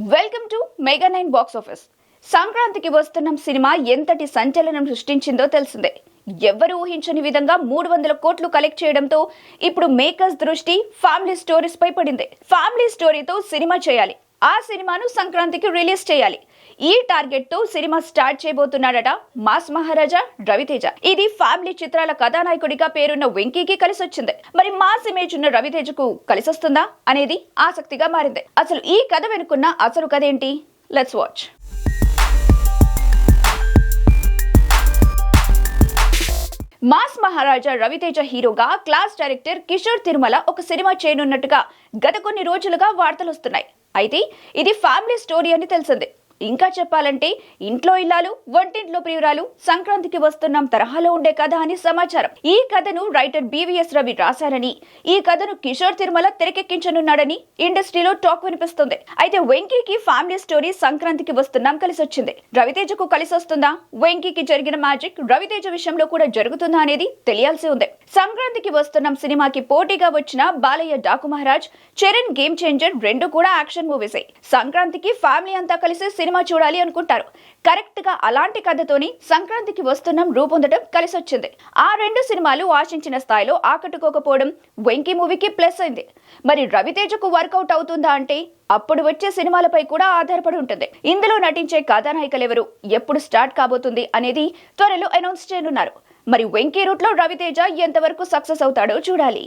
Welcome to Mega nine box office సంక్రాంతికి వస్తున్న cinema ఎంతటి సంచలనం సృష్టించిందో తెలిసిందే. ఎవ్వరు ఊహించని విధంగా మూడు వందల కోట్లు కలెక్ట్ చేయడంతో ఇప్పుడు మేకర్స్ దృష్టి ఫ్యామిలీ స్టోరీస్ పై పడింది. ఫ్యామిలీ స్టోరీతో సినిమా చేయాలి. ఆ సినిమాను సంక్రాంతికి రిలీజ్ చేయాలి. ఈ టార్గెట్తో సినిమా స్టార్ట్ చేయబోతున్నాడట మాస్ మహారాజా రవితేజ. ఇది ఫ్యామిలీ చిత్రాల కథానాయకుడిగా పేరున్న వెంకీకి కలిసొచ్చింది. మరి మాస్ ఇమేజ్ ఉన్న రవితేజకు కలిసొస్తుందా అనేది ఆసక్తిగా మారింది. అసలు ఈ కథ వెనుకున్న అసలు కథ ఏంటి? Let's watch mass Maharaja Ravi Teja హీరోగా క్లాస్ డైరెక్టర్ కిషోర్ తిరుమల ఒక సినిమా చేయనున్నట్టుగా గత కొన్ని రోజులుగా వార్తలు వస్తున్నాయి అయితే ఇది ఫ్యామిలీ స్టోరీ అని తెలిసింది. ఇంకా చెప్పాలంటే ఇంట్లో ఇల్లాలు వంటింట్లో ప్రియురాలు సంక్రాంతికి వస్తున్నాం తరహాలో ఉండే కథ అని సమాచారం. ఈ కథను రైటర్ బీవీఎస్ రవి రాశారని ఈ కథను కిషోర్ తిరుమల తెరకెక్కించనున్నాడని ఇండస్ట్రీలో టాక్ వినిపిస్తుంది. అయితే వెంకీకి ఫ్యామిలీ స్టోరీ సంక్రాంతికి వస్తున్నాం కలిసి వచ్చింది రవితేజకు కలిసి వస్తుందా వెంకీకి జరిగిన మ్యాజిక్ రవితేజ విషయంలో కూడా జరుగుతుందా అనేది తెలియాల్సి ఉంది. సంక్రాంతికి వస్తున్నాం సినిమాకి పోటీగా వచ్చిన బాలయ్య డాకు మహారాజ్ చరణ్ గేమ్ చేంజర్ రెండు కూడా యాక్షన్ మూవీసే. సంక్రాంతికి ఫ్యామిలీ అంతా కలిసి సినిమా చూడాలి అనుకుంటారు. కరెక్ట్గా అలాంటి కథతోని సంక్రాంతికి వస్తున్నాం రూపొందడం కలిసి వచ్చింది ఆ రెండు సినిమాలు ఆశించిన స్థాయిలో ఆకట్టుకోకపోవడం వెంకీ మూవీకి ప్లస్ అయింది. మరి రవితేజకు వర్కౌట్ అవుతుందా అంటే అప్పుడు వచ్చే సినిమాలపై కూడా ఆధారపడి ఉంటుంది. ఇందులో నటించే కథానాయికలు ఎవరు ఎప్పుడు స్టార్ట్ కాబోతుంది అనేది త్వరలో అనౌన్స్ చేయనున్నారు. మరి వెంకీ రూట్లో రవితేజ ఎంతవరకు సక్సెస్ అవుతాడో చూడాలి.